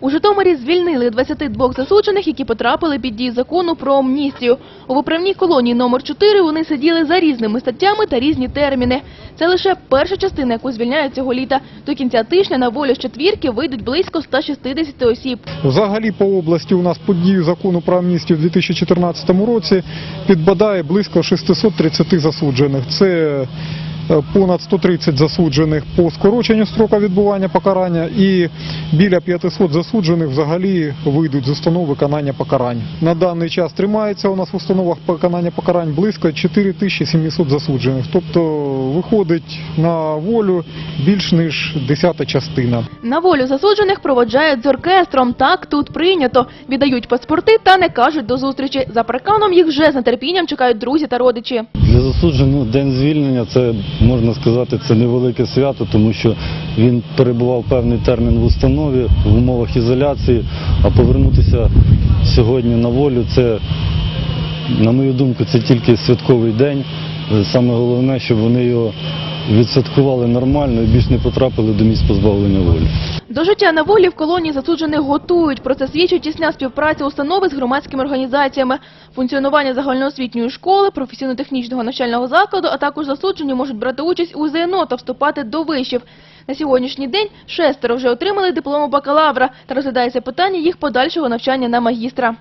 У Житомирі звільнили 22 засуджених, які потрапили під дію закону про амністію. У виправній колонії номер 4 вони сиділи за різними статтями та різні терміни. Це лише перша частина, яку звільняють цього літа. До кінця тижня на волю з четвірки вийдуть близько 160 осіб. Взагалі по області у нас під дію закону про амністію в 2014 році підбадає близько 630 засуджених. Це понад 130 засуджених по скороченню строка відбування покарання і біля 500 засуджених взагалі вийдуть з установ виконання покарань. На даний час тримається у нас в установах виконання покарань близько 4700 засуджених. Тобто виходить на волю більш ніж десята частина. На волю засуджених проводжають з оркестром. Так тут прийнято. Віддають паспорти та не кажуть до зустрічі. За парканом їх вже з нетерпінням чекають друзі та родичі. Для засудженого день звільнення це можна сказати це невелике свято, тому що він перебував певний термін в установі в умовах ізоляції, а повернутися сьогодні на волю це, на мою думку, це тільки святковий день. Саме головне, щоб вони його відсвяткували нормально і більш не потрапили до місць позбавлення волі. До життя на волі в колонії засуджених готують. Про це свідчить тісня співпраця установи з громадськими організаціями. Функціонування загальноосвітньої школи, професійно-технічного навчального закладу, а також засуджені можуть брати участь у ЗНО та вступати до вишів. На сьогоднішній день шестеро вже отримали диплому бакалавра та розглядається питання їх подальшого навчання на магістра.